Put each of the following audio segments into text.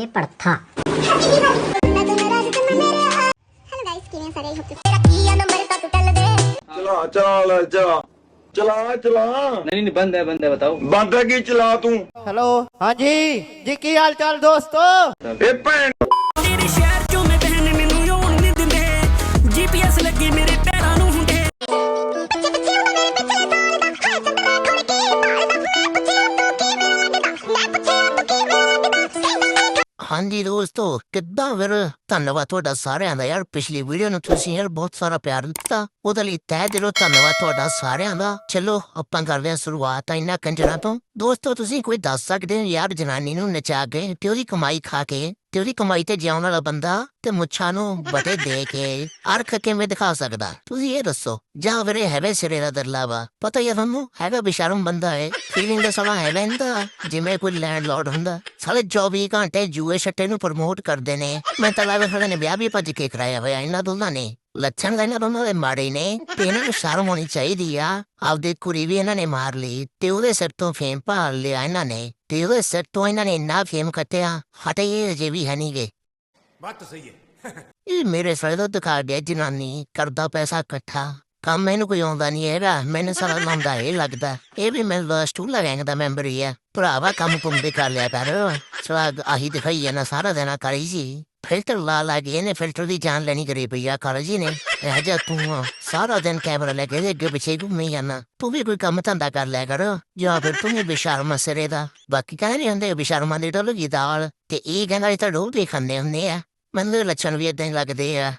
ਨੇ ਪੜਥਾ hello guys ਕਿਵੇਂ ਸਾਰੇ ਹੋਪ ਤੇਰਾ ਕੀ ਆ ਨੰਬਰ ਤਾਂ ਤੂੰ ਟੱਲ ਦੇ ਚਲਾ ਚਲਾ ਲੈ ਚਲਾ ਚਲਾ ਚਲਾ नहीं नहीं बंद है बंद है बताओ ਬੰਦ ਹੈ ਕੀ ਚਲਾ ਤੂੰ ਹੈਲੋ ਹਾਂਜੀ ਜੀ ਕੀ ਹਾਲ ਚਾਲ ਦੋਸਤੋ ਇਹ ਭੈਣ ਹਾਂਜੀ ਦੋਸਤੋ ਕਿੱਦਾਂ ਫਿਰ ਧੰਨਵਾਦ ਤੁਹਾਡਾ ਸਾਰਿਆਂ ਦਾ ਯਾਰ ਪਿਛਲੀ ਵੀਡੀਓ ਨੂੰ ਤੁਸੀਂ ਯਾਰ ਬਹੁਤ ਸਾਰਾ ਪਿਆਰ ਦਿੱਤਾ ਉਹਦੇ ਲਈ ਤਹਿ ਦਿਲੋਂ ਧੰਨਵਾਦ ਤੁਹਾਡਾ ਸਾਰਿਆਂ ਦਾ ਚਲੋ ਆਪਾਂ ਕਰਦੇ ਹਾਂ ਸ਼ੁਰੂਆਤ ਇਹਨਾਂ ਕੰਜਰਾਂ ਤੋਂ ਦੋਸਤੋ, ਤੁਸੀਂ ਕੋਈ ਦੱਸ ਸਕਦੇ ਹੋ ਯਾਰ ਜਨਾਨੀ ਨੂੰ ਨਚਾ ਕੇ ਤੇ ਉਹਦੀ ਕਮਾਈ ਖਾ ਕੇ ਤੇ ਉਹਦੀ ਕਮਾਈ ਤੇ ਜਿਉਣ ਵਾਲਾ ਬੰਦਾ ਤੇ ਮੁੱਛਾਂ ਨੂੰ ਬਟੇ ਦੇ ਕੇ ਅਰਖ ਕਿਵੇਂ ਦਿਖਾ ਸਕਦਾ? ਤੁਸੀਂ ਇਹ ਦੱਸੋ। ਜਾਂ ਫਿਰ ਹੈਵੇ ਸਿਰੇ ਦਾ ਦਰਲਾਵਾ। ਪਤਾ ਹੀ ਤੁਹਾਨੂੰ, ਹੈਗਾ ਬਿਸ਼ਰਮ ਬੰਦਾ ਹੈ ਫੀਲਿੰਗ ਦਾ ਸਮਾਂ ਹੈ ਲੈਂਦਾ ਜਿਵੇਂ ਕੋਈ ਲੈਂਡਲੋਰਡ ਹੁੰਦਾ। ਸਾਲੇ 24 ਘੰਟੇ ਜੂਏ ਛੱਟੇ ਨੂੰ ਪ੍ਰਮੋਟ ਕਰਦੇ ਨੇ। ਮੈਂ ਤਾਂ ਲੱਗਦਾ ਖੜੇ ਨੇ ਵਿਆਹ ਵੀ ਭੱਜ ਕੇ ਕਰਾਇਆ ਹੋਇਆ ਇਹਨਾਂ ਦੋਨਾਂ ਨੇ। ਲੱਛਣ ਇਹਨਾਂ ਦੋਨਾਂ ਦੇ ਮਾੜੇ ਨੇ ਤੇ ਇਹਨਾਂ ਨੂੰ ਸ਼ਰਮ ਹੋਣੀ ਚਾਹੀਦੀ ਆ ਆਪਦੇ ਕੁੜੀ ਵੀ ਇਹਨਾਂ ਨੇ ਮਾਰ ਲਈ ਤੇ ਉਹਦੇ ਸਿਰ ਤੋਂ ਫੇਮ ਭਾਲ ਲਿਆ ਇਹਨਾਂ ਨੇ ਤੇ ਉਹਦੇ ਸਿਰ ਤੋਂ ਇਹਨਾਂ ਨੇ ਇੰਨਾ ਫੇਮ ਕੱਟਿਆ ਹਟੇ ਇਹ ਅਜੇ ਵੀ ਹੈ ਨਹੀਂਗੇ ਇਹ ਮੇਰੇ ਸਾਰੇ ਤੋਂ ਦਿਖਾ ਗਿਆ ਜਨਾਨੀ ਕਰਦਾ ਪੈਸਾ ਇਕੱਠਾ ਕੰਮ ਮੈਨੂੰ ਕੋਈ ਆਉਂਦਾ ਨਹੀਂ ਹੈਗਾ ਮੈਨੂੰ ਸਾਰਾ ਲਾਉਂਦਾ ਇਹ ਲੱਗਦਾ ਇਹ ਵੀ ਮੈਂ ਲਾਸਟ ਟੂ ਲਗਾਂਗਾ ਦਾ ਮੈਂਬਰ ਹੀ ਆ ਭਰਾਵਾ ਕੰਮ ਕੁੰਮ ਵੀ ਕਰ ਲਿਆ ਕਰ ਸਵਾਗ ਆਹੀ ਦਿਖਾਈ ਜਾਣਾ ਸਾਰਾ ਦਿਨ ਕਰੀ ਸੀ ਫਿਲਟਰ ਲਾ ਲਾ ਕੇ ਇਹਨੇ ਫਿਲਟਰ ਦੀ ਜਾਨ ਲੈਣੀ ਕਰੀ ਪਈ ਆ ਕਰ ਜੀ ਨੇ ਇਹ ਜਾ ਤੂੰ ਆ, ਸਾਰਾ ਦਿਨ ਕੈਮਰਾ ਲੈ ਕੇ ਇਹਦੇ ਅੱਗੇ ਪਿੱਛੇ ਘੁੰਮੀ ਜਾਣਾ ਤੂੰ ਵੀ ਕੋਈ ਕੰਮ ਧੰਦਾ ਕਰ ਲਿਆ ਕਰ ਜਾਂ ਫਿਰ ਤੂੰ ਵੀ ਬੇਸ਼ਰਮ ਸਿਰੇ ਦਾ ਬਾਕੀ ਕਹਿੰਦੇ ਨਹੀਂ ਹੁੰਦੇ ਬੇਸ਼ਰਮਾਂ ਦੀ ਢੋਲਗੀ ਦਾਲ ਤੇ ਇਹ ਕਹਿੰਦਾ ਇਹ ਤਾਂ ਰੋਜ਼ ਹੀ ਖਾਂਦੇ ਹੁੰਦੇ ਆ ਮੈਨੂੰ ਤਾਂ ਲੱਛਣ ਵੀ ਏਦਾਂ ਹੀ ਲੱਗਦੇ ਆ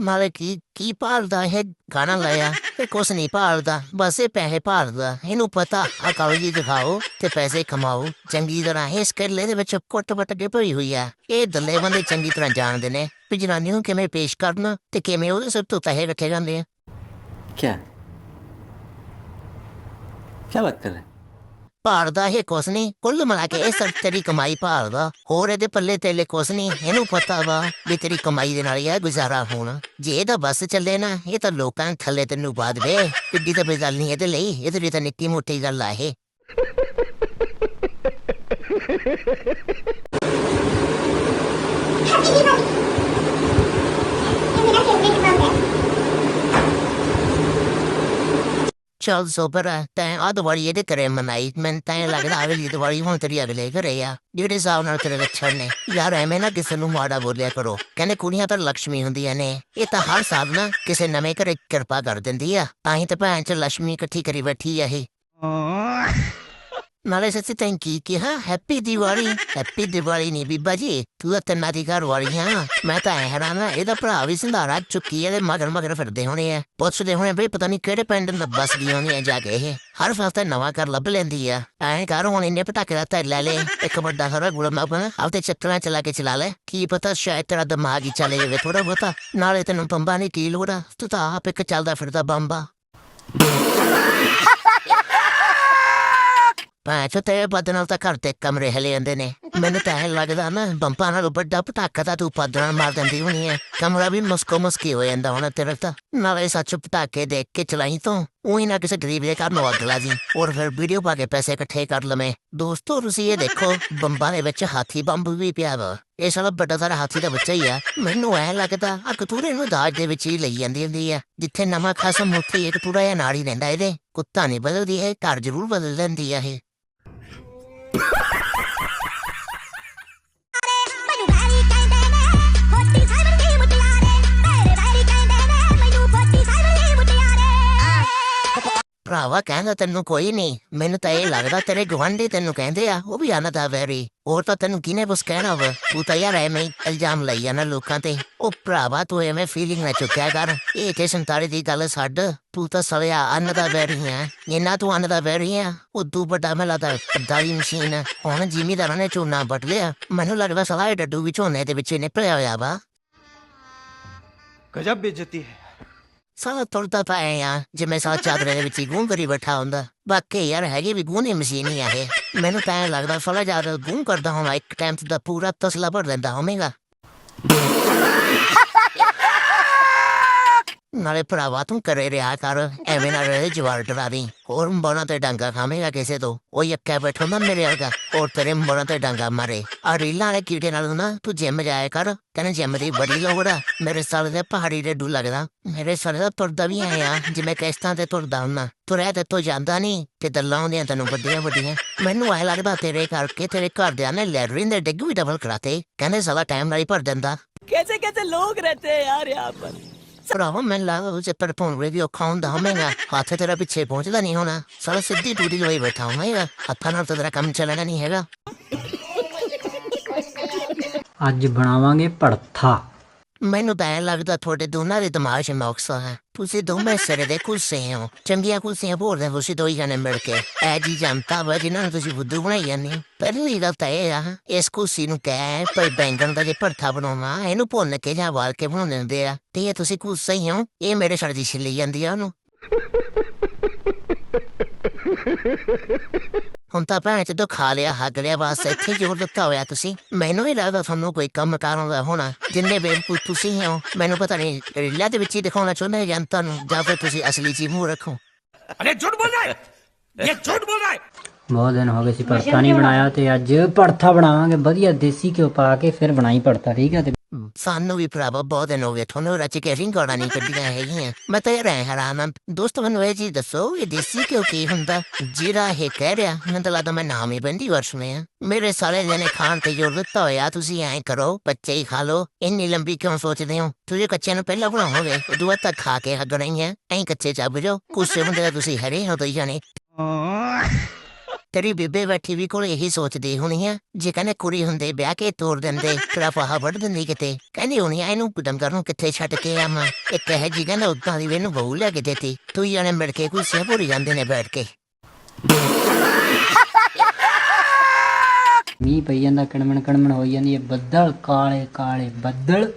ਨਾਲੇ ਕੀ ਕੀ ਭਾਲਦਾ ਹੈ ਗਾਣਾ ਲਾਇਆ ਤੇ ਕੁਛ ਨਹੀਂ ਭਾਲਦਾ ਬਸ ਇਹ ਪੈਸੇ ਭਾਲਦਾ ਇਹਨੂੰ ਪਤਾ ਆ ਕਾਲਜੀ ਦਿਖਾਓ ਤੇ ਪੈਸੇ ਕਮਾਓ ਚੰਗੀ ਤਰ੍ਹਾਂ ਇਸ ਕਰਲੇ ਦੇ ਵਿੱਚ ਕੁੱਟ ਵਟ ਕੇ ਭਰੀ ਹੋਈ ਆ ਇਹ ਦੱਲੇ ਬੰਦੇ ਚੰਗੀ ਤਰ੍ਹਾਂ ਜਾਣਦੇ ਨੇ ਵੀ ਜਨਾਨੀ ਨੂੰ ਕਿਵੇਂ ਪੇਸ਼ ਕਰਨਾ ਤੇ ਕਿਵੇਂ ਉਹਦੇ ਸਿਰ ਤੋਂ ਪੈਸੇ ਰੱਖੇ ਜਾਂਦੇ ਆ क्या क्या बात कर रहे हैं ਭਾਰ ਦਾ ਇਹ ਕੁਛ ਨਹੀਂ ਕੁੱਲ ਮਿਲਾ ਕੇ ਇਹ ਸਭ ਤੇਰੀ ਕਮਾਈ ਭਾਲਦਾ ਹੋਰ ਇਹਦੇ ਪੱਲੇ ਤੇਲੇ ਕੁਛ ਨਹੀਂ ਇਹਨੂੰ ਪਤਾ ਵਾ ਵੀ ਤੇਰੀ ਕਮਾਈ ਦੇ ਨਾਲ ਇਹ ਗੁਜ਼ਾਰਾ ਹੋਣਾ। ਜੇ ਇਹਦਾ ਬਸ ਚੱਲੇ ਨਾ, ਇਹ ਤਾਂ ਲੋਕਾਂ ਥੱਲੇ ਤੈਨੂੰ ਬਾਦ ਵੇ ਕਿੱਡੀ ਤਾਂ ਕੋਈ ਗੱਲ ਨਹੀਂ ਇਹਦੇ ਲਈ ਇਹਦੇ ਲਈ ਤਾਂ ਨਿੱਕੀ ਮੋਟੀ ਗੱਲ ਆ ਇਹ। ਹੈਪੀ ਦੀਵਾਲੀ ਇਹ ਮੇਰਾ ਫੇਵਰਿਟ ਬਲੌਗ ਹੈ। ਚੱਲ ਸੋਬਰ ਤੈਂ ਆ ਦਵਾਈ ਇਹਦੇ ਕਰੇ ਮਨਾਈ ਮੈਂ ਤੈਂ ਲੱਗਦਾ ਆਵੇਲੀ ਦਵਾਈ ਹੁਣ ਤੇਰੀ ਅਗਲੇ ਘਰੇ ਆ ਜਿਹੜੇ ਸਾਹ ਨਾਲ ਤੇਰੇ ਲੱਛਣ ਨੇ ਯਾਰ ਐਵੇਂ ਨਾ ਕਿਸੇ ਨੂੰ ਮਾੜਾ ਬੋਲਿਆ ਕਰੋ ਕਹਿੰਦੇ ਕੁੜੀਆਂ ਤਾਂ ਲక్ష్ਮੀ ਹੁੰਦੀਆਂ ਨੇ ਇਹ ਤਾਂ ਹਰ ਸਾਲ ਨਾ ਕਿਸੇ ਨਵੇਂ ਘਰੇ ਕਿਰਪਾ ਕਰ ਦਿੰਦੀ ਆ ਤਾਂ ਹੀ ਤਾਂ ਭੈਣ ਚ ਲక్ష్ਮੀ ਇਕੱਠੀ ਕਰੀ ਬੈਠੀ ਆ ਇਹ ਨਾਲੇ ਸੱਚੀ ਤੈਂ ਕੀ ਕਿਹਾ ਹੈਪੀ ਦੀਵਾਲੀ ਹੈਪੀ ਦੀਵਾਲੀ ਨਹੀਂ ਬੀਬਾ ਜੀ ਤੂੰ ਤਾਂ ਤੰਨਾ ਦੀ ਘਰ ਵਾਲੀ ਆ ਮੈਂ ਤਾਂ ਹੈਰਾਨ ਆ ਇਹਦਾ ਭਰਾ ਵੀ ਸੰਧਾਰਾ ਚੁੱਕੀ ਇਹਦੇ ਮਗਰ ਮਗਰ ਫਿਰਦੇ ਹੋਣੇ ਆ ਪੁੱਛਦੇ ਹੋਣੇ ਬਈ ਪਤਾ ਨਹੀਂ ਕਿਹੜੇ ਪਿੰਡ ਦਾ ਬਸ ਗਈ ਹੋਣੀ ਆ ਜਾ ਕੇ ਇਹ ਹਰ ਫਸਤਾ ਨਵਾਂ ਘਰ ਲੱਭ ਲੈਂਦੀ ਆ ਐਂ ਕਰ ਹੁਣ ਇਹਨੇ ਪਟਾਕੇ ਦਾ ਧਰ ਲੈ ਲੈ ਇੱਕ ਵੱਡਾ ਸਾਰਾ ਗੁੜ ਮਾਪਣਾ ਆਪਤੇ ਚੱਕਰਾਂ ਚਲਾ ਕੇ ਚਲਾ ਲੈ ਕੀ ਪਤਾ ਸ਼ਾਇਦ ਤੇਰਾ ਦਿਮਾਗ ਹੀ ਚਲੇ ਜਾਵੇ ਥੋੜਾ ਬਹੁਤਾ ਨਾਲੇ ਤੈਨੂੰ ਬੰਬਾਂ ਦੀ ਕੀ ਲੋੜਾ ਤੂੰ ਤਾਂ ਆਪ ਇੱਕ ਚੱਲਦਾ ਫਿਰਦਾ ਬੰਬਾ ਪਾਛੋ ਤੇ ਬਦਨਲ ਤਾਂ ਘਰ ਦੇ ਕਮਰੇ ਹਲੇ ਜਾਂਦੇ ਨੇ। ਮੈਨੂੰ ਤਾਂ ਇਹ ਲੱਗਦਾ ਨਾ, ਬੰਪਾਂ ਨਾਲ ਵੱਡਾ ਪਟਾਕਾ ਤਾਂ ਤੂੰ ਪਦਰਾਂ ਮਾਰ ਦਿੰਦੀ ਹੋਣੀ ਹੈ ਕਮਰਾ ਵੀ ਮੁਸਕੋ ਮੁਸਕੀ ਹੋ ਜਾਂਦਾ ਹੁਣ ਤੇਰੇ ਤਾਂ। ਨਾਲੇ ਸੱਚ ਪਟਾਕੇ ਦੇਖ ਕੇ ਚਲਾਈ ਤੋਂ। ਉਹੀ ਨਾ ਕਿਸੇ ਗਰੀਬ ਦੇ ਘਰ ਨੂੰ ਅੱਗ ਲਾ ਜੀ ਔਰ ਫਿਰ ਵੀਡੀਓ ਪਾ ਕੇ ਪੈਸੇ ਇਕੱਠੇ ਕਰ ਲਵੇਂ। ਦੋਸਤੋ, ਤੁਸੀਂ ਇਹ ਦੇਖੋ, ਬੰਬਾਂ ਦੇ ਵਿੱਚ ਹਾਥੀ ਬੰਬ ਵੀ ਪਿਆ ਵਾ। ਇਹ ਸਾਲਾ ਵੱਡਾ ਸਾਰਾ ਹਾਥੀ ਦਾ ਬੱਚਾ ਹੀ ਆ। ਮੈਨੂੰ ਐ ਲੱਗਦਾ ਆ ਕਤੂਰੇ ਨੂੰ ਦਾਜ ਦੇ ਵਿੱਚ ਹੀ ਲਈ ਜਾਂਦੀ ਹੁੰਦੀ ਆ। ਜਿੱਥੇ ਨਵਾਂ ਖਸਮ, ਉੱਥੇ ਇੱਕ ਪੂਰਾ ਇਹ ਨਾਲ ਹੀ ਰਹਿੰਦਾ ਇਹਦੇ। ਕੁੱਤਾ ਨਹੀਂ ਬਦਲਦੀ, ਇਹ ਘਰ ਜ਼ਰੂਰ ਬਦਲ ਲੈਂਦੀ ਆ ਇਹ। ਭਰਾਵਾ, ਕਹਿੰਦਾ ਤੈਨੂੰ ਕੋਈ ਨਹੀਂ ਮੈਨੂੰ ਤਾਂ ਇਹ ਲੱਗਦਾ ਤੇਰੇ ਗਵੰਡੀ ਤੈਨੂੰ ਕਹਿੰਦੇ ਆ, ਉਹ ਵੀ ਆਨਦਾ ਵੈਰੀ, ਹੋਰ ਤਾਂ ਤੈਨੂੰ ਕਿਨੇ ਬਸ ਕਹਿਣਾ ਵਾ? ਤੂੰ ਤਾਂ ਯਾਰ ਐਵੇਂ ਇਲਜ਼ਾਮ ਲਈ ਜਾਂਦਾ ਲੋਕਾਂ ਤੇ। ਉਹ ਭਰਾਵਾ, ਤੂੰ ਐਵੇਂ ਫੀਲਿੰਗ ਨਾ ਚੁੱਕਿਆ ਕਰ, ਇਹ ਤੇ ਸੰਤਾਰੇ ਦੀ ਗੱਲ ਛੱਡ, ਤੂੰ ਤਾਂ ਸਲਿਆ ਅੰਨ ਦਾ ਵੈਰੀ ਹੈ ਇਹਨਾਂ ਤੂੰ ਅੰਨ ਦਾ ਵੈਰੀ ਹੈ ਉਹ ਤੂੰ ਬਟਾ ਮੇਲਾ ਦਾ ਦਾਈ ਮਸ਼ੀਨ ਹੈ ਹੁਣ ਜ਼ਿਮੀਦਾਰਾਂ ਨੇ ਚੂਨਾ ਬਟ ਲਿਆ, ਮੈਨੂੰ ਲੱਗਦਾ ਸਲਾਹ ਡੱਡੂ ਵਿੱਚੋਂ ਨੇ ਦੇ ਵਿੱਚ ਨਿਕਲਿਆ ਹੋਇਆ ਵਾ। ਗਜਬ ਬੇਇੱਜ਼ਤੀ ਹੈ। ਸਾਲਾ ਤੁਰਦਾ ਤਾਂ ਐ ਆ, ਜਿਵੇਂ ਸਾਲਾ ਚਾਦਰੇ ਦੇ ਵਿੱਚ ਹੀ ਗੂੰ ਕਰੀ ਬੈਠਾ ਹੁੰਦਾ। ਬਾਕੀ ਯਾਰ ਹੈਗੇ ਵੀ ਗੂੰ ਦੀ ਮਸ਼ੀਨ ਹੀ ਆ ਇਹ। ਮੈਨੂੰ ਤਾਂ ਐਂ ਲੱਗਦਾ ਸਾਲਾ ਜ਼ਿਆਦਾ ਗੂੰ ਕਰਦਾ ਹੋਣਾ ਇੱਕ ਟਾਈਮ ਤੇ ਦਾ ਪੂਰਾ ਤਸਲਾ ਭਰ ਦਿੰਦਾ ਹੋਵੇਗਾ। ਨਾਲੇ ਭਰਾਵਾ, ਤੂੰ ਕਰੇ ਰਿਹਾ ਕਰ, ਐਵੇਂ ਨਾ ਰਹੇ, ਜਵਾਰ ਡਰਾ ਦੀ। ਹੋਰ ਮੋਣਾ ਤੇ ਡਾਂਗਾ ਖਾਵੇਂਗਾ ਕਿਸੇ ਤੋਂ। ਉਹ ਯੱਕਾ ਬੈਠੋ ਨਾ ਮੇਰੇ ਵਰਗਾ। ਹੋਰ ਤੇਰੇ ਮੋਣਾ ਤੇ ਡਾਂਗਾ ਮਾਰੇ। ਆ ਰੀਲਾਂ ਵਾਲੇ ਕੀੜੇ ਨਾਲ ਨਾ ਤੂੰ ਜਿੰਮ ਜਾਇਆ ਕਰ। ਕਹਿੰਦਾ ਜਿੰਮ ਦੀ ਬੜੀ ਲੋੜ ਆ। ਮੇਰੇ ਸਾਲੇ ਦੇ ਪਹਾੜੀ ਰੇਡੂ ਲੱਗਦਾ। ਮੇਰੇ ਸਾਲੇ ਦਾ ਤੁਰਦਾ ਵੀ ਆਇਆ ਜਿਵੇਂ ਕਿਸ਼ਤਾਂ ਤੇ ਤੁਰਦਾ ਹੁੰਨਾ ਤੁਰਿਆ ਤੇ ਤੋ ਜਾਂਦਾ ਨਹੀਂ ਤੇ ਦੱਲਾਂ ਆਉਂਦੀਆਂ ਤੈਨੂੰ ਵੱਡੀਆਂ ਵੱਡੀਆਂ। ਮੈਨੂੰ ਐ ਲੱਗਦਾ ਤੇਰੇ ਕਰਕੇ ਤੇਰੇ ਘਰਦਿਆਂ ਨੇ ਲੈਟਰੀਨ ਦੇ ਡਿੱਗ ਵੀ ਡਬਲ ਕਰਾਤੇ। ਕਹਿੰਦੇ ਸਾਲਾ ਟਾਈਮ ਨਾਲ ਹੀ ਭਰ ਦਿੰਦਾ। ਕੈਸੇ ਕੈਸੇ ਲੋਕ ਰਹਤੇ ਯਾਰ ਯਹਾਂ ਭਰਾਵਾ ਮੈਨੂੰ ਲੱਗਦਾ ਉਹ ਪਰ ਫੋਨ ਰੇਡੀਓ ਖਾਉਂਦਾ ਹੋਵੇਗਾ ਹੱਥ ਤੇਰਾ ਪਿੱਛੇ ਪਹੁੰਚਦਾ ਨਹੀਂ ਹੋਣਾ। ਸਾਰਾ ਸਿੱਧੀ ਟੂਟੀ ਲੋਈ ਬੈਠਾ ਹੋਵੇਗਾ ਹੱਥਾਂ ਨਾਲ ਤੇਰਾ ਕੰਮ ਚੱਲਣਾ ਨਹੀਂ ਹੈਗਾ। ਅੱਜ ਬਣਾਵਾਂਗੇ ਪੜਥਾ ਮੈਨੂੰ ਤਾਂ ਐਂ ਲੱਗਦਾ ਤੁਹਾਡੇ ਦੋਨਾਂ ਦੇ ਦਿਮਾਗ 'ਚ ਨੁਕਸਾ ਹੈ ਤੁਸੀਂ ਦੋਵੇਂ ਸਿਰੇ ਦੇ ਕੁੱਸੇ ਹੋ ਚੰਗੀਆਂ ਕੁੱਸੀਆਂ ਭੋਰਦੇ ਤੁਸੀਂ ਦੋਈ ਜਣੇ ਮਿਲ ਕੇ ਐ ਜੀ ਜਨਤਾ ਵਾ ਜਿਨ੍ਹਾਂ ਨੂੰ ਤੁਸੀਂ ਬੁੱਧੂ ਬਣਾਈ ਜਾਂਦੇ ਹੋ ਪਹਿਲੀ ਗੱਲ ਤਾਂ ਇਹ ਆ ਇਸ ਕੁੱਸੀ ਨੂੰ ਕਹਿ ਭਈ ਬੈਂਗਣ ਦਾ ਜੇ ਭਰਥਾ ਬਣਾਉਣਾ ਇਹਨੂੰ ਭੁੰਨ ਕੇ ਜਾਂ ਵਾਲ ਕੇ ਬਣਾਉਂਦੇ ਹੁੰਦੇ ਆ ਤੇ ਇਹ ਤੁਸੀਂ ਕੁੱਸੇ ਹੀ ਹੋ ਇਹ ਮੇਰੇ ਸਰ ਦੀ ਛਿੱਲੀ ਜਾਂਦੀ ਆ ਉਹਨੂੰ ਹੁਣ ਤਾਂ ਭੈਣ ਜਦੋਂ ਖਾ ਲਿਆ ਹੱਗ ਲਿਆ ਬਸ ਇੱਥੇ ਜੋਰ ਦਿੱਤਾ ਹੋਇਆ ਤੁਸੀਂ। ਮੈਨੂੰ ਹੀ ਲੱਗਦਾ ਤੁਹਾਨੂੰ ਕੋਈ ਕੰਮ ਕਾਰਨ ਦਾ ਹੋਣਾ। ਜਿੰਨੇ ਬੇਵਕੂਫ ਤੁਸੀਂ ਹੋ ਮੈਨੂੰ ਪਤਾ ਨਹੀਂ ਰੀਲਾ ਦੇ ਵਿੱਚ ਹੀ ਦਿਖਾਉਣਾ ਚਾਹੁੰਦੇ ਹੋ ਜਾਂ ਤੁਹਾਨੂੰ ਜਾਂ ਫਿਰ ਤੁਸੀਂ ਅਸਲੀ ਜੀ ਮੂੰਹ ਰੱਖੋ। ਬਹੁਤ ਦਿਨ ਹੋ ਗਏ ਸੀ ਭੜਥਾ ਨਹੀਂ ਬਣਾਇਆ ਤੇ ਅੱਜ ਭੜਥਾ ਬਣਾਵਾਂਗੇ। ਵਧੀਆ ਦੇਸੀ ਘਿਓ ਪਾ ਕੇ ਫਿਰ ਬਣਾਈ ਭੜਥਾ ਠੀਕ ਹੈ ਤੇ ਸਾਨੂੰ ਵੀ ਭਰਾਵਾ ਬਹੁਤ ਦਿਨ ਹੋ ਗਏ ਤੁਹਾਨੂੰ ਰੱਜ ਕੇ ਰਿੰਗਾਂ ਨਹੀਂ ਕੱਢੀਆਂ ਹੈਗੀਆਂ ਮੈਂ ਤਾਂ ਰਹਿ ਹੈਰਾਨ ਹਾਂ ਦੋਸਤੋ ਮੈਨੂੰ ਇਹ ਜੀ ਦੱਸੋ ਇਹ ਦੇਸੀ ਕਿਉਂ ਕੀ ਹੁੰਦਾ ਜਿਹੜਾ ਇਹ ਕਹਿ ਰਿਹਾ ਮੈਨੂੰ ਤਾਂ ਲੱਗਦਾ ਮੈਂ ਨਾਮ ਹੀ ਬੰਦੀ ਵਰਸ ਮੈਂ ਮੇਰੇ ਸਾਰੇ ਜਣੇ ਖਾਣ ਤੇ ਜੋਰ ਦਿੱਤਾ ਹੋਇਆ ਤੁਸੀਂ ਐਂ ਕਰੋ ਬੱਚੇ ਹੀ ਖਾ ਲੋ ਇੰਨੀ ਲੰਬੀ ਕਿਉਂ ਸੋਚਦੇ ਹੋ ਤੁਸੀਂ ਕੱਚਿਆਂ ਨੂੰ ਪਹਿਲਾਂ ਬਣਾਓਗੇ ਉਦੋਂ ਬਾਅਦ ਤੱਕ ਖਾ ਕੇ ਹੱਗਣਾ ਹੀ ਹੈ ਐਂ ਕੱਚੇ ਚੱਬ ਜਾਓ ਕੁਛ ਬੰਦੇ ਤੁਸੀਂ ਹਰੇ ਹੋ ਤੇ ਜਾਣੇ ਤੇਰੀ ਬੀਬੇ ਬੈਠੀ ਵੀ ਕੋਲ ਇਹੀ ਸੋਚਦੀ ਹੋਣੀ ਆ, ਜੇ ਕਹਿੰਦੇ ਕੁੜੀ ਹੁੰਦੇ ਵਿਆਹ ਕੇ ਤੋੜ ਦਿੰਦੇ, ਤੇਰਾ ਫਾਹਾ ਦਿੰਦੀ ਕਿਤੇ। ਕਹਿੰਦੀ ਹੋਣੀ ਆ, ਇਹਨੂੰ ਕੁਦਮ ਕਰਨ ਕਿੱਥੇ ਛੱਡ ਕੇ ਆਵਾਂ? ਇੱਕ ਹੈ ਜੀ ਕਹਿੰਦਾ ਉਦਾਂ ਦੀ ਇਹਨੂੰ ਬਹੂ ਲੈ ਕੇ ਦੇਤੀ। ਤੂੰ ਜਾਣੇ ਮਿਲ ਕੇ ਕੁਰਸੀਆਂ ਭੁਰੀ ਜਾਂਦੇ ਨੇ ਬੈਠ ਕੇ। ਮੀਂਹ ਪਈ ਜਾਂਦਾ, ਕਣਮਣ ਕਣਮਣ ਹੋਈ ਜਾਂਦੀ ਹੈ ਬੱਦਲ, ਕਾਲੇ ਕਾਲੇ ਬੱਦਲ।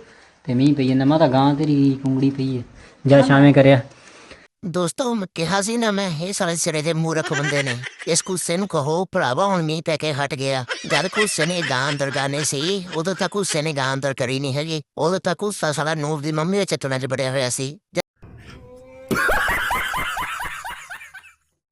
ਤੇ ਮੀਂਹ ਪਈ ਜਾਂਦਾ ਮੈਂ ਤਾਂ ਗਾਂ ਤੇਰੀ ਕੁੰਗੜੀ ਪਈ ਹੈ ਜਾ ਸ਼ਾਮੇ ਕਰਿਆ। ਦੋਸਤੋ ਕਿਹਾ ਸੀ ਨਾ, ਮੈਂ ਇਹ ਸਾਰੇ ਸਿਰੇ ਦੇ ਮੂਰਖ ਬੰਦੇ ਨੇ। ਇਸ ਗੁੱਸੇ ਨੂੰ ਕਹੋ, ਭਰਾਵਾ, ਹੁਣ ਮੀਂਹ ਪੈ ਕੇ ਹਟ ਗਿਆ। ਜਦ ਗੁੱਸੇ ਨੇ ਗਾਂ ਅੰਦਰ ਗਾਣੇ ਸੀ, ਉਦੋਂ ਤੱਕ ਗੁੱਸੇ ਨੇ ਗਾਂ ਅੰਦਰ ਕਰੀ ਨਹੀਂ ਹੈਗੀ। ਉਦੋਂ ਤੱਕ ਕੁੱਸਾ ਸਾਲਾ ਨੂਰ ਦੀ ਮੰਮੀ ਦੇ ਤੁਨਾ ਚ ਬੜਿਆ ਹੋਇਆ ਸੀ।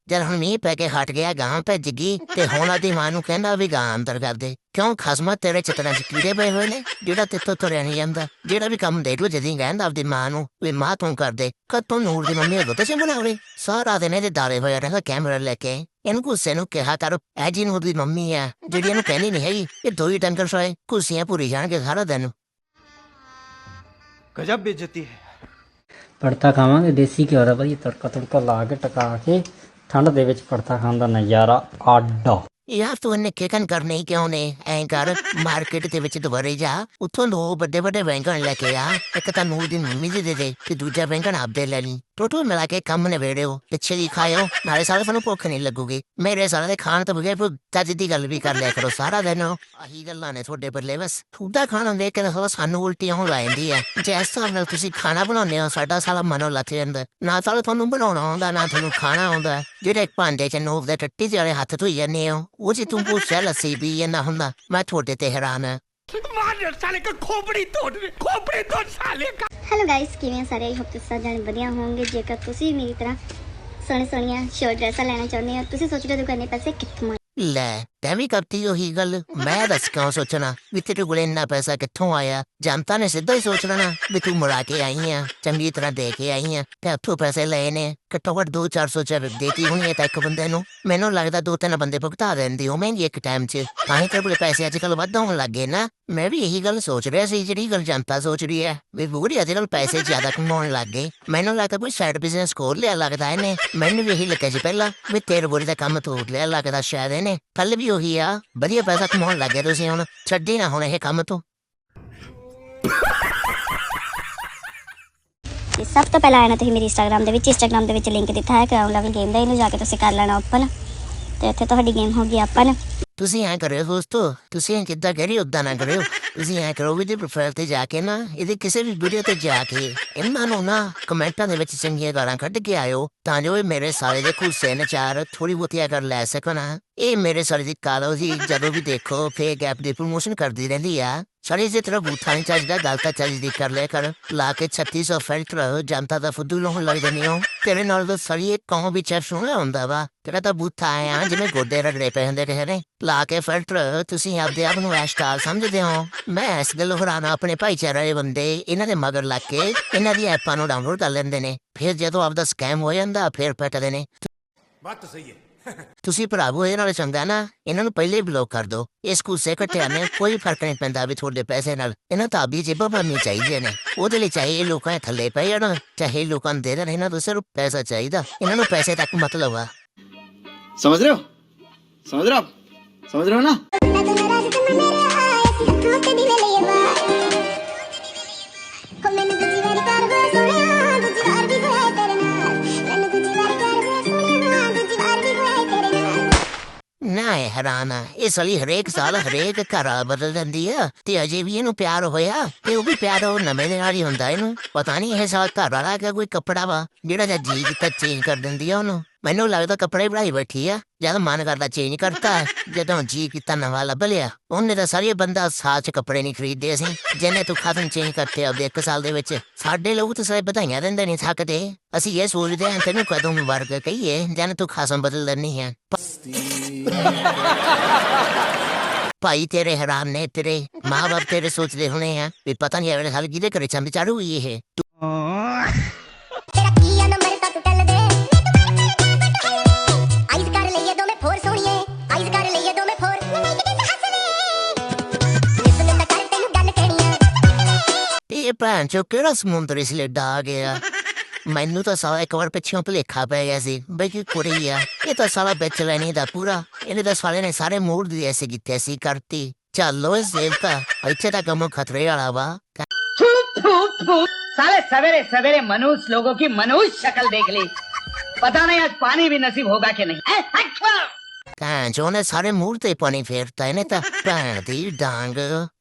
ਜਦ ਹੁਣ ਮੀਂਹ ਪੈ ਕੇ ਹਟ ਗਿਆ ਗਾਂ ਭੱਜ ਗਈ ਤੇ ਹੁਣ ਆਦੀ ਮਾਂ ਨੂੰ ਕਹਿੰਦਾ ਵੀ ਗਾਂ ਅੰਦਰ ਕਰ ਦੇ। ਕਿਉਂ? ਖਸਮਾ ਤੇਰੇ ਚਿਤਰਾਂ ਚ ਕੀੜੇ ਪਏ ਹੋਏ ਨੇ ਜਿਹੜਾ ਤੇਤੋਂ ਤੁਰਿਆ ਨਹੀਂ ਜਾਂਦਾ। ਜਿਹੜਾ ਵੀ ਕੰਮ ਦੇਖ ਲੋ ਜਦੀ ਕਹਿੰਦਾ ਆਪਦੀ ਮਾਂ ਨੂੰ ਵੀ ਮਾਂ ਤੂੰ ਕਰ ਦੇ ਕਦੋਂ ਨੂਰ ਦੀ ਮੰਮੀ ਉਹ ਤੇ ਬਣਾਵੇ ਸਾਰਾ ਦਿਨ ਇਹਦੇ ਦਾਰੇ ਹੋਇਆ ਰਹਿੰਦਾ ਕੈਮਰਾ ਲੈ ਕੇ। ਇਹਨੂੰ ਗੁੱਸੇ ਨੂੰ ਕਿਹਾ ਕਰ ਐ ਜੀ ਨੂਰ ਦੀ ਮੰਮੀ ਆ ਜਿਹੜੀ ਇਹਨੂੰ ਕਹਿੰਦੀ ਨਹੀਂ ਹੈਗੀ ਇਹ ਦੋ ਹੀ ਟੰਕਰ ਸੋਏ ਕੁਰਸੀਆਂ ਪੂਰੀ ਜਾਣਗੇ ਸਾਰਾ ਦਿਨ ਗਜਬ ਬੇਇੱਜ਼ਤੀ ਹੈ। ਭੜਥਾ ਖਾਵਾਂਗੇ ਦੇਸੀ ਘਿਓ ਦਾ ਵਧੀਆ ਤੜਕਾ ਤੜਕਾ ਲਾ ਕੇ ਟਕਾ ਕੇ ਠੰਡ ਦੇ ਵਿੱਚ ਭੜਥਾ ਖਾਣ ਦਾ ਨਜ਼ਾਰਾ ਆਡਾ ਯਾਰ ਤੂੰ ਇਹਨੇ ਕਿਕਨ ਕਰਨੇ ਕਿਉਂ ਨੇ? ਐਂ ਕਰ ਮਾਰਕੀਟ ਦੇ ਵਿੱਚ ਦੁਬਾਰੇ ਜਾ, ਉੱਥੋਂ ਦੋ ਵੱਡੇ ਵੱਡੇ ਬੈਂਗਣ ਲੈ ਕੇ ਆ, ਇੱਕ ਤਾਂ ਨੂਰ ਦੀ ਮੰਮੀ ਦੇ ਦੇ, ਤੇ ਦੂਜਾ ਬੈਂਗਣ ਆਪਦੇ ਲੈ ਲਈ। ਟੋਟੋ ਮਿਲਾ ਕੇ ਕੰਮ ਨਵੇੜਿਓ ਪਿੱਛੇ ਦੀ ਖਾਇਓ ਨਾਲੇ ਸਾਰੇ ਤੁਹਾਨੂੰ ਭੁੱਖ ਨਹੀਂ ਲੱਗੂਗੀ ਮੇਰੇ ਸਾਰੇ ਦੇ ਖਾਣ ਤੋਂ ਬਗੈਰ ਫਿਰ ਚੱਜ ਦੀ ਗੱਲ ਵੀ ਕਰ ਲਿਆ ਕਰੋ ਸਾਰਾ ਦਿਨ ਆਹੀ ਗੱਲਾਂ ਨੇ ਤੁਹਾਡੇ ਪਰਲੇ ਬਸ ਤੁਹਾਡਾ ਖਾਣਾ ਦੇਖ ਕੇ ਤਾਂ ਸਾਨੂੰ ਉਲਟੀਆਂ ਹੋਣ ਜਾਂਦੀ ਹੈ ਜਿਸ ਇਸ ਹਿਸਾਬ ਨਾਲ ਤੁਸੀਂ ਖਾਣਾ ਬਣਾਉਂਦੇ ਹੋ ਸਾਡਾ ਸਾਲਾ ਮਨੋਂ ਲੱਥ ਜਾਂਦਾ ਨਾ ਤਾਂ ਤੁਹਾਨੂੰ ਬਣਾਉਣਾ ਆਉਂਦਾ ਨਾ ਤੁਹਾਨੂੰ ਖਾਣਾ ਆਉਂਦਾ ਜਿਹੜੇ ਇੱਕ ਭਾਂਡੇ ਚ ਨੂਰ ਦੇ ਟੱਟੀ ਜਿਹੇ ਹੱਥ ਧੋਈ ਜਾਂਦੇ ਹੋ ਉਹ ਜੇ ਤੂੰ ਪੁੱਛਿਆ ਲੱਸੀ ਵੀ ਇਹ ਨਾ ਹੁੰਦਾ ਮੈਂ ਤੁਹਾਡੇ ਤੇ ਹੈਰਾਨ ਆ ਹੈਲੋ ਗਾਇਸ ਕਿਵੇਂ ਸਾਰੇ? ਆਈ ਹੋਪ ਤੁਸੀਂ ਸਾਰੇ ਜਾਣੇ ਵਧੀਆ ਹੋਵੋਗੇ। ਜੇਕਰ ਤੁਸੀਂ ਮੇਰੀ ਤਰ੍ਹਾਂ ਸੋਹਣੇ ਸੋਹਣੀਆਂ ਸ਼ੋਰਟ ਡਰੈਸਾਂ ਲੈਣਾ ਚਾਹੁੰਦੇ ਹੋ ਤੁਸੀਂ ਸੋਚ ਰਹੇ ਹੋ ਦੁਕਾਨੇ ਪੈਸੇ ਕਿੱਥੋਂ ਲੈ। ਤੈਂ ਵੀ ਕਰਤੀ ਉਹੀ ਗੱਲ? ਮੈਂ ਦੱਸ ਕਿਉਂ ਸੋਚਣਾ? ਵੀ ਤੇਰੇ ਕੋਲ ਇੰਨਾ ਪੈਸਾ ਕਿੱਥੋਂ ਆਇਆ? ਜਨਤਾ ਨੇ ਸਿੱਧਾ ਹੀ ਸੋਚ ਲੈਣਾ ਵੀ ਤੂੰ ਮੁੜਾ ਕੇ ਆਈ ਆ, ਚੰਗੀ ਤਰ੍ਹਾਂ ਦੇ ਕੇ ਆਈ ਆ, ਤੇ ਉੱਥੋਂ ਪੈਸੇ ਲਏ ਨੇ। ਘੱਟੋ ਘੱਟ 2-400 ਚ ਦੇਤੀ ਹੋਣੀ ਹੈ ਤਾਂ ਇੱਕ ਬੰਦੇ ਨੂੰ। ਮੈਨੂੰ ਲੱਗਦਾ ਦੋ ਤਿੰਨ ਬੰਦੇ ਭੁਗਤਾ ਦਿੰਦੇ ਹੋ ਮਹਿੰਗੀ ਇੱਕ ਟਾਈਮ 'ਚ। ਤਾਂ ਹੀ ਤੇਰੇ ਕੋਲ ਪੈਸੇ ਅੱਜ ਕੱਲ ਵੱਧ ਹੋਣ ਲੱਗੇ ਨਾ। ਮੈਂ ਵੀ ਇਹੀ ਗੱਲ ਸੋਚ ਰਿਹਾ ਸੀ, ਜਿਹੜੀ ਗੱਲ ਜਨਤਾ ਸੋਚ ਰਹੀ ਹੈ। ਵੀ ਬੂੜੀ ਅੱਜ ਕੱਲ ਪੈਸੇ ਜ਼ਿਆਦਾ ਕਮਾਉਣ ਲੱਗ ਗਏ ਮੈਨੂੰ ਲੱਗਦਾ ਕੋਈ ਸਾਈਡ ਬਿਜ਼ਨਸ ਖੋਲ ਲਿਆ ਲੱਗਦਾ ਇਹਨੇ। ਮੈਨੂੰ ਵੀ ਇਹੀ ਲੱਗਿਆ ਸੀ ਪਹਿਲਾਂ, ਵੀ ਤੇਰੇ ਬੋਰੀ ਦਾ ਕੰਮ ਤੋੜ ਲਿਆ ਲੱਗਦਾ ਸ਼ਾਇਦ ਇਹਨੇ। ਕੱਲ ਵੀ ਉਹੀ ਆ। ਵਧੀਆ ਪੈਸਾ ਕਮਾਉਣ ਲੱਗੇ ਤੁਸੀਂ ਹੁਣ। ਛੱਡੀ ਨਾ ਹੁਣ ਇਹ ਕੰਮ ਤੋਂ। ਤੇ ਸਭ ਤੋਂ ਪਹਿਲਾਂ ਆਣਾ ਤੁਸੀਂ ਮੇਰੀ ਇੰਸਟਾਗ੍ਰam ਦੇ ਵਿੱਚ ਇੰਸਟਾਗ੍ਰam ਦੇ ਵਿੱਚ ਲਿੰਕ ਦਿੱਤਾ ਹੈ ਕਰਾਉਣ ਲੱਗ ਗੇਮ ਦਾ ਇਹਨੂੰ ਜਾ ਕੇ ਤੁਸੀਂ ਕਰ ਲੈਣਾ ਓਪਨ ਤੇ ਇੱਥੇ ਤੁਹਾਡੀ ਗੇਮ ਹੋ ਗਈ ਓਪਨ ਤੁਸੀਂ ਐਂ ਕਰਿਓ ਦੋਸਤੋ, ਤੁਸੀਂ ਕਿੱਦਾਂ ਕਰੀ ਉਦਾਂ ਨਾ ਕਰਿਓ। ਤੁਸੀਂ ਐਂ ਕਰੋ ਵੀ ਪ੍ਰੋਫਾਈਲ ਤੇ ਜਾ ਕੇ ਨਾ, ਇਹਦੇ ਕਿਸੇ ਵੀ ਵੀਡੀਓ ਤੇ ਜਾ ਕੇ ਇਹਨਾਂ ਨੂੰ ਨਾ ਕਮੈਂਟਾਂ ਦੇ ਵਿੱਚ ਚੰਗੀਆਂ ਗਾਲਾਂ ਕੱਢ ਕੇ ਆਇਓ, ਤਾਂ ਜੋ ਇਹ ਮੇਰੇ ਸਾਰੇ ਦੇ ਖੁੱਸੇ ਨਚਾਰ ਥੋੜੀ ਬਹੁਤੀ ਅਗਰ ਲੈ ਸਕਣ। ਇਹ ਮੇਰੇ ਸਾਰੇ ਦੀ ਕਾਲੋ ਜੀ, ਜਦੋਂ ਵੀ ਦੇਖੋ ਫੇਕ ਐਪ ਦੀ ਪ੍ਰੋਮੋਸ਼ਨ ਕਰਦੀ ਰਹਿੰਦੀ ਆ। ਸਾਰੇ ਇਸੇ ਤਰ੍ਹਾਂ ਬੂਥਾ ਨਹੀਂ ਚਾਹੀਦਾ ਗੱਲ ਤਾਂ ਚੱਜਦੀ ਕਰ ਲਿਆ ਕਰ। ਲਾ ਕੇ 3600 ਫਿਲਟਰ ਜਨਤਾ ਦਾ ਫੁੱਦੂ ਲੋਹਣ ਲੱਗ ਜਾਂਦੇ ਹੋ ਤੇਰੇ ਨਾਲ ਤਾਂ ਸਾਰੀ ਇੱਕ ਕੌਂ ਵਿੱਚ ਸੁਣਿਆ ਹੁੰਦਾ ਵਾ। ਤੇਰਾ ਤਾਂ ਬੂਥਾ ਆਇਆ ਜਿਵੇਂ ਗੋਡੇ ਰਗੜੇ ਪਏ ਹੁੰਦੇ ਰਹੇ ਨੇ। ਲਾ ਕੇ ਫਿਲਟਰ ਤੁਸੀਂ ਆਪਦੇ ਆਪ ਨੂੰ ਐਸਟਾਲ ਸਮਝਦੇ ਹੋ ਮੈਂ ਇਸ ਗੱਲ ਹਰਾਨਾ ਆਪਣੇ ਭਾਈਚਾਰੇ ਬੰਦੇ, ਇਹਨਾਂ ਦੇ ਮਗਰ ਲੱਗ ਕੇ ਇਹਨਾਂ ਦੀ ਐਪਾਂ ਨੂੰ ਡਾਊਨਲੋਡ ਕਰ ਲੈਂਦੇ ਨੇ। ਫਿਰ ਜਦੋਂ ਆਪਦਾ ਸਕੈਮ ਹੋ ਜਾਂਦਾ, ਫਿਰ ਪਟਦੇ ਨੇ। ਤੁਸੀਂ ਭਰਾਵੋ ਇਹਨਾਂ ਨਾਲ ਚੰਗਾ ਨਾ ਇਹਨਾਂ ਨੂੰ ਪਹਿਲੇ ਬਲੌਕ ਕਰ ਦੋ ਇਸ ਕੁਸੇ ਘਟਿਆ ਨੇ ਕੋਈ ਫ਼ਰਕ ਨਹੀਂ ਪੈਂਦਾ ਵੀ ਤੁਹਾਡੇ ਪੈਸੇ ਨਾਲ। ਇਹਨਾਂ ਤਾਂ ਵੀ ਜੇਬਾਂ ਭਰਨੀ ਚਾਹੀਦੀਆਂ ਨੇ। ਉਹਦੇ ਲਈ ਚਾਹੀਏ ਲੋਕਾਂ ਥੱਲੇ ਪੈ ਜਾਣ ਚਾਹੇ ਲੋਕਾਂ ਦੇ ਦੇਣ ਇਹਨਾਂ ਨੂੰ ਸਿਰਫ ਪੈਸਾ ਚਾਹੀਦਾ। ਇਹਨਾਂ ਨੂੰ ਪੈਸੇ ਤੱਕ ਮਤਲਬ ਆ। ਸਮਝ ਰਹੇ ਹੋ? ਸਮਝ ਰਹੇ ਹੋ? ਸਮਝ ਰਹੇ ਹੋ ਨਾ? ਹੋ ਮੈਨੂੰ ਨਾ ਇਹ ਹੈਰਾਨਾ ਹਰੇਕ ਸਾਲ ਹਰੇਕ ਘਰ ਬਦਲ ਜਾਂਦੀ ਆ ਤੇ ਅਜੇ ਵੀ ਇਹਨੂੰ ਪਿਆਰ ਹੋਇਆ ਤੇ ਉਹ ਵੀ ਪਿਆਰ ਉਹ ਨਵੇਂ ਦੇ ਨਾਲ ਹੀ ਹੁੰਦਾ ਇਹਨੂੰ। ਪਤਾ ਨਹੀਂ ਇਹ ਸਾਲ ਘਰ ਵਾਲਾ ਕਿ ਕੋਈ ਕੱਪੜਾ ਵਾ ਜਿਹੜਾ ਜਾਂ ਜੀ ਕੀਤਾ ਚੇਂਜ ਕਰ ਦਿੰਦੀ ਆ ਉਹਨੂੰ। ਮੈਨੂੰ ਲੱਗਦਾ ਕੱਪੜੇ ਬਣਾਈ ਬੈਠੀ ਆ, ਜਦ ਮਨ ਕਰਦਾ ਚੇਂਜ ਕਰਤਾ, ਜਦੋਂ ਜੀ ਕੀਤਾ ਨਵਾਂ ਲੱਭ ਲਿਆ, ਉਹਨੇ ਤਾਂ ਸਾਰੇ ਬੰਦਾ ਸਾਲ ਚ ਕੱਪੜੇ ਨਹੀਂ ਖਰੀਦਦੇ ਅਸੀਂ, ਜਿਹਨੇ ਤੂੰ ਖਾਤਮ ਚੇਂਜ ਕਰਤੇ ਆਪਦੇ ਇੱਕ ਸਾਲ ਦੇ ਵਿੱਚ। ਸਾਡੇ ਲੋਕ ਤਾਂ ਸਾਰੇ ਵਧਾਈਆਂ ਦਿੰਦੇ ਨਹੀਂ ਥੱਕਦੇ। ਅਸੀਂ ਇਹ ਸੋਚਦੇ ਹਾਂ ਤੈਨੂੰ ਕਦੋਂ ਵਰਗ ਕਹੀਏ ਜਨ ਤੂੰ ਖਾਸਮ ਬਦਲ ਲੈਣੀ ਹੈ ਭਾਈ ਤੇਰੇ ਹੈਰਾਨ ਨੇ ਤੇਰੇ ਮਾਂ-ਬਾਪ ਤੇਰੇ ਸੋਚਦੇ ਹੋਣੇ ਆ ਵੀ ਪਤਾ ਨਹੀਂ ਐਵੇਂ ਹਾਲ ਕਿਹਦੇ ਘਰੇ ਚੰਦ ਚਾੜੂ ਇਹ तेरा किया नंबर तक टल दे आइज कर लइए दो में फोर सोनिए आइज कर लइए दो में फोर मैं किते हंस वे लिसन दा कर तेनु गल कहनी है ਇਹ ਭੈਣ ਚੋ ਕਿਹੜਾ ਸਮੁੰਦਰ ਇਸ ਲਈ ਡਾ ਗਿਆ ਮੈਨੂੰ ਤਾਂ ਸਾਲਾ ਇੱਕ ਵਾਰ ਪਿੱਛੋਂ ਭੁਲੇਖਾ ਪੈ ਗਿਆ ਸੀ ਬਈ ਕੀ ਕੁੜੀ ਆ ਇਹ ਤਾਂ ਸਾਲਾ ਵਿੱਚ ਲੈਣੀ ਦਾ ਪੂਰਾ ਇਹਨੇ ਤਾਂ ਸਾਲੇ ਨੇ ਸਾਰੇ ਮੂਡ ਦੀ ਐਸੀ ਕੀਤੇ ਸੀ ਕਰਤੀ ਚੱਲੋ ਇਸ ਸੇਵਕਾ ਇੱਥੇ ਤਾਂ ਕੰਮ ਖਤਰੇ ਵਾਲਾ ਵਾ साले सवेरे सवेरे मनुष्य लोगों की मनुष्य शक्ल देख ली पता नहीं आज पानी भी नसीब होगा कि नहीं ए, अच्छा! ਭੈਣ ਚੋ ਨੇ ਸਾਰੇ ਮੂਡ ਤੇ ਪਾਣੀ ਫੇਰਤਾ ਇਹਨੇ ਤਾਂ ਭੈਣ ਦੀ ਡਾਂਗ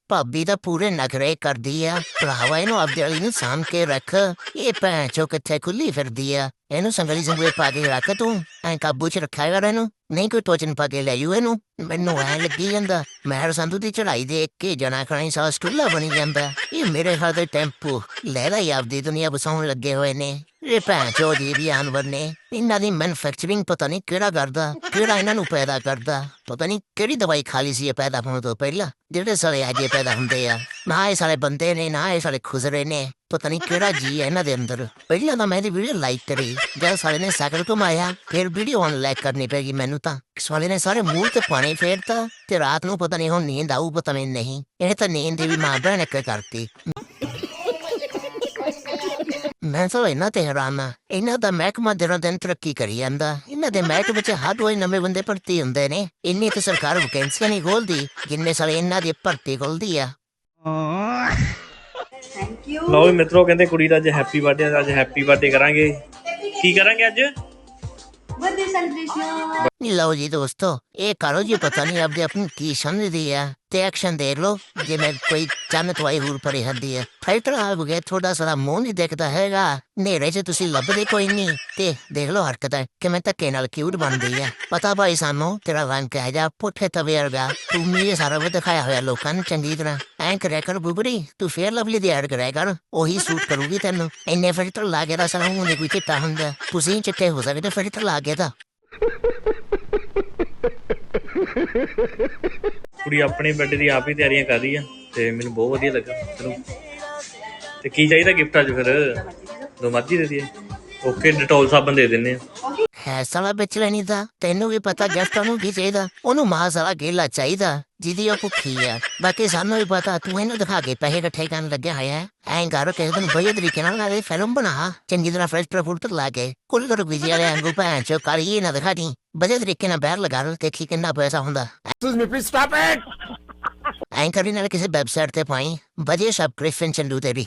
ਭਾਬੀ ਤਾਂ ਪੂਰੇ ਨਖਰੇ ਕਰਦੀ ਆ। ਭਰਾਵਾ, ਇਹਨੂੰ ਆਪਦੇ ਵਾਲੀ ਨੂੰ ਸਾਂਭ ਕੇ ਰੱਖ। ਇਹ ਭੈਣ ਚੋ ਕਿੱਥੇ ਖੁੱਲੀ ਫਿਰਦੀ ਆ? ਇਹਨੂੰ ਸੰਗਲੀ ਸੰਗਲੇ ਪਾ ਕੇ ਰੱਖ ਤੂੰ। ਐਂ ਕਾਬੂ ਚ ਰੱਖਿਆ ਕਰ ਇਹਨੂੰ। ਨਹੀਂ ਕੋਈ ਟੋਚਨ ਪਾ ਕੇ ਲੈ ਜੂ ਇਹਨੂੰ। ਮੈਨੂੰ ਐ ਲੱਗੀ ਜਾਂਦਾ, ਮਹਿਰ ਸੰਧੂ ਦੀ ਚੜਾਈ ਦੇਖ ਕੇ ਜਣਾ ਖਾਣੀ ਸਾਹ ਸਟੁੱਲਾ ਬਣੀ ਜਾਂਦਾ। ਇਹ ਮੇਰੇ ਹੱਥ ਦੇ ਟੈਂਪੂ। ਲੈ ਲਈ ਆਪਦੀ ਦੁਨੀਆ ਬਸਾਉਣ ਲੱਗੇ ਹੋਏ ਨੇ। ਇਹ ਭੈਣ ਚੋ ਜੀ ਵੀ ਅਨਵਰ ਨੇ। ਇਹਨਾਂ ਦੀ ਮੈਨੂਫੈਕਚਰਿੰਗ ਪਤਾ ਨਹੀਂ ਕਿਹੜਾ ਕਰਦਾ, ਕਿਹੜਾ ਇਹਨਾਂ ਨੂੰ ਪੈਦਾ ਕਰਦਾ। ਪਤਾ ਨਹੀਂ ਕਿਹੜੀ ਦਵਾਈ ਖਾ ਲਈ ਸੀ ਇਹ ਪੈਦਾ ਹੋਣ ਤੋਂ ਪਹਿਲਾਂ। ਜਿਹੜੇ ਸਾਲੇ ਅਜੇ ਪੈਦਾ ਹੁੰਦੇ ਆ, ਨਾ ਇਹ ਸਾਰੇ ਬੰਦੇ ਨੇ, ਨਾ ਇਹ ਸਾਰੇ ਖੁਜ਼ਰੇ ਨੇ। ਪਤਾ ਨਹੀਂ ਕਿਹੜਾ ਜੀ ਹੈ ਇਹਨਾਂ ਦੇ ਅੰਦਰ। ਪਹਿਲਾਂ ਤਾਂ ਮੈਂ ਇਹਦੀ ਵੀਡੀਓ ਲਾਈਕ ਕਰੀ, ਜਦ ਸਾਰੇ ਨੇ ਸਾਈਕਲ ਘੁਮਾਇਆ, ਫਿਰ ਵੀਡੀਓ ਹੁਣ ਲਾਈਕ ਕਰਨੀ ਪੈਗੀ ਮੈਨੂੰ ਤਾਂ। ਸਾਲੇ ਨੇ ਸਾਰੇ ਮੂੰਹ ਤੇ ਪਾਣੀ ਫੇਰਤਾ, ਤੇ ਰਾਤ ਨੂੰ ਪਤਾ ਨਹੀਂ ਹੁਣ ਨੀਂਦ ਆਊ, ਪਤਾ ਨਹੀਂ ਨਹੀਂ। ਇਹ ਤਾਂ ਨੀਂਦ ਦੀ ਵੀ ਮਾਂ ਭੈਣ ਇੱਕ ਕਰਤੀ। ਮੈਂ ਤਾਂ ਇਹਨਾਂ ਤੇ ਹੈਰਾਨ ਆ ਇਹਨਾਂ ਦਾ ਮਹਿਕਮਾ ਦਿਨੋਂ ਦਿਨ ਤਰੱਕੀ ਕਰੀ ਜਾਂਦਾ। ਇਹਨਾਂ ਦੇ ਮਹਿਕਮੇ ਵਿੱਚ ਹਰ ਰੋਜ਼ ਨਵੇਂ ਬੰਦੇ ਭਰਤੀ ਹੁੰਦੇ ਨੇ। ਇੰਨੀ ਤਾਂ ਸਰਕਾਰ ਵੈਕੈਂਸੀਆਂ ਨਹੀਂ ਖੋਲਦੀ ਜਿੰਨੇ ਸਾਲੇ ਇਹਨਾਂ ਦੀ ਭਰਤੀ ਖੋਲਦੀ ਆ। ਲਓ ਵੀ ਮਿੱਤਰੋ ਕਹਿੰਦੇ ਕੁੜੀ ਦਾ ਅੱਜ ਹੈਪੀ ਬਰਥਡੇ ਅੱਜ ਹੈਪੀ ਬਰਥਡੇ ਕਰਾਂਗੇ। ਕੀ ਕਰਾਂਗੇ ਅੱਜ? ਲਓ ਜੀ ਦੋਸਤੋ ਇਹ ਕਰੋ ਜੀ ਪਤਾ ਨਹੀਂ ਆਪਦੇ ਆਪਣੀ ਕੀ ਸਮਝਦੀ ਆ। ਤੇ ਐਕਸ਼ਨ ਦੇਖ ਲਓ ਜਿਵੇਂ ਕੋਈ ਚੰਨ ਤਵਾਈ ਹੂਰ ਪਰੇ ਹੱਦੀ ਹੈ। ਫਿਲਟਰ ਆ ਗਏ ਥੋੜਾ ਸਾਰਾ ਮੂੰਹ ਨਹੀਂ ਦਿਖਦਾ ਹੈਗਾ। ਨੇਰੇ 'ਚ ਤੁਸੀਂ ਲੱਭਦੇ ਕੋਈ ਨਹੀਂ, ਤੇ ਦੇਖ ਲਓ ਹਰਕਤਾਂ ਕਿਵੇਂ ਧੱਕੇ ਨਾਲ ਕਿਊਟ ਬਣਦੀ ਆ ਪਤਾ ਭਾਈ ਸਾਨੂੰ, ਤੇਰਾ ਰੰਗ ਕਹਿ ਜਾ ਪੁੱਠੇ ਤਵੇ ਵਰਗਾ, ਤੂੰ ਮੇਰੇ ਸਾਰਾ ਵੀ ਦਿਖਾਇਆ ਹੋਇਆ ਲੋਕਾਂ ਨੂੰ ਚੰਗੀ ਤਰ੍ਹਾਂ। ਐਂ ਕਰਿਆ ਕਰ ਬੁਬਰੀ, ਤੂੰ ਫੇਰ ਲਵਲੀ ਦੀ ਐਡ ਕਰਿਆ ਕਰ, ਉਹੀ ਸੂਟ ਕਰੂਗੀ ਤੈਨੂੰ। ਇੰਨੇ ਫਿਲਟਰ ਲਾ ਕੇ ਦਾ ਸਾਰਾ ਮੂੰਹ ਨਹੀਂ ਕੋਈ ਚਿੱਟਾ ਹੁੰਦਾ। ਤੁਸੀਂ ਚਿੱਟੇ ਹੋ ਸਕਦੇ, ਫਿਲਟਰ ਲਾ ਗਿਆ ਤਾਂ। ਕੁੜੀ ਆਪਣੇ ਬਰਥਡੇ ਦੀ ਆਪ ਹੀ ਤਿਆਰੀਆਂ ਕਰ ਰਹੀ ਆ ਤੇ ਮੈਨੂੰ ਬਹੁਤ ਵਧੀਆ ਲੱਗਾ। ਚਲੋ ਤੇ ਕੀ ਚਾਹੀਦਾ ਗਿਫਟ ਅੱਜ ਫਿਰ? ਦੋ ਮਰਜ਼ੀ ਦੇ ਦਈਏ। ਓਕੇ ਡਟੋਲ ਸਾਬਣ ਦੇ ਦਿੰਨੇ ਆ। ਹੈ ਸਾਲਾ ਵਿੱਚ ਲੈਣੀ ਦਾ ਤੈਨੂੰ ਵੀ ਪਤਾ ਗਿਫਟ ਨੂੰ ਕੀ ਚਾਹੀਦਾ। ਉਹਨੂੰ ਮਾਂ ਸਾਲਾ ਗੇਲਾ ਚਾਹੀਦਾ ਜਿਹਦੀ ਉਹ ਭੁੱਖੀ ਆ। ਬਾਕੀ ਸਾਨੂੰ ਵੀ ਪਤਾ ਤੂੰ ਇਹਨੂੰ ਦਿਖਾ ਕੇ ਪੈਸੇ ਇਕੱਠੇ ਕਰਨ ਲੱਗਿਆ ਹੋਇਆ ਹੈ। ਐਂ ਕਰ ਕਿਸੇ ਦਿਨ ਵਧੀਆ ਤਰੀਕੇ ਨਾਲ ਨਾਲੇ ਫਿਲਮ ਬਣਾ। ਚੰਗੀ ਤਰ੍ਹਾਂ ਫਰੈਸ਼ ਪ੍ਰਫੁੱਲਤ ਲਾ ਕੇ ਕੁੱਲ ਕਰ ਵਿਜੇ ਵਾਲੇ ਵਾਂਗੂ ਭੈਣ ਚੋ ਕਰੀਏ ਨਾ ਦਿਖਾ ਦੀ। ਵਧੀਆ ਤਰੀਕੇ ਨਾਲ ਬੈਰ ਲਗਾ ਲਓ ਦੇਖੀ ਕਿੰਨਾ ਪੈਸਾ ਹੁੰਦਾ। ਐਂ ਕਰੀ ਨਾਲ ਕਿਸੇ ਵੈਬਸਾਈਟ ਤੇ ਪਾਈ ਵਧੀਆ ਸਬਸਕ੍ਰਿਪਸ਼ਨ ਚੱਲੂ ਤੇਰੀ।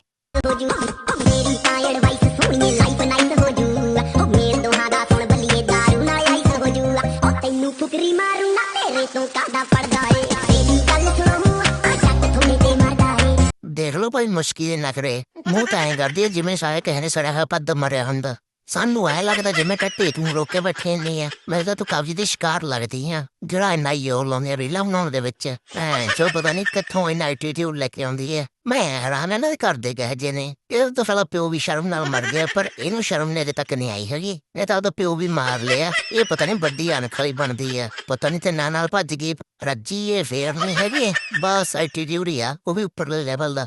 ਭਾਈ ਮੁਸ਼ਕਿਲ ਨਾ ਕਰੇ। ਮੂੰਹ ਤਾਂ ਐਂ ਕਰਦੀ ਹੈ ਜਿਵੇਂ ਸਾਰੇ ਕਿਸੇ ਨੇ ਸੜਿਆ ਹੋਇਆ ਪੱਦ ਮਰਿਆ ਹੁੰਦਾ। ਸਾਨੂੰ ਐ ਲੱਗਦਾ ਜਿਵੇਂ ਟੱਟੇ ਤੂੰ ਰੋਕ ਕੇ ਬੈਠੇ ਨਹੀਂ ਆ ਮੈਂ ਤਾਂ ਤੂੰ ਕਬਜ਼ ਦੇ ਸ਼ਿਕਾਰ ਲੱਗਦੀ ਆ ਜਿਹੜਾ ਇੰਨਾ ਯੋ ਲਾਉਂਦੇ ਰੀਲਾ ਬਣਾਉਣ ਦੇ ਵਿੱਚ। ਐ ਜੋ ਪਤਾ ਨਹੀਂ ਕਿੱਥੋਂ ਇੰਨਾ ਐਟੀਟਿਊਡ ਲੈ ਕੇ ਆਉਂਦੀ ਹੈ। ਮੈਂ ਹੈਰਾਨ ਇਹਨਾਂ ਕਰਦੇ ਗਏ ਜੇ ਨੇ ਇਹ ਤਾਂ ਸਾਲਾ ਪਿਓ ਵੀ ਸ਼ਰਮ ਨਾਲ ਮਰ ਗਿਆ, ਪਰ ਇਹਨੂੰ ਸ਼ਰਮ ਨੇ ਅਜੇ ਤੱਕ ਨਹੀਂ ਆਈ ਹੈਗੀ। ਇਹ ਤਾਂ ਉਹਦਾ ਪਿਓ ਵੀ ਮਾਰ ਲਿਆ। ਇਹ ਪਤਾ ਨਹੀਂ ਵੱਡੀ ਅਨਖਲੀ ਬਣਦੀ ਆ ਪਤਾ ਨਹੀਂ ਤੇ ਨਾਂ ਨਾਲ ਭੱਜ ਗਈ, ਰੱਜੀ ਇਹ ਫੇਰ ਨਹੀਂ ਹੈਗੀ। ਬਸ ਐਟੀਟਿਊਡ ਹੀ ਆ, ਉਹ ਵੀ ਉੱਪਰਲੇ ਲੈਵਲ ਦਾ।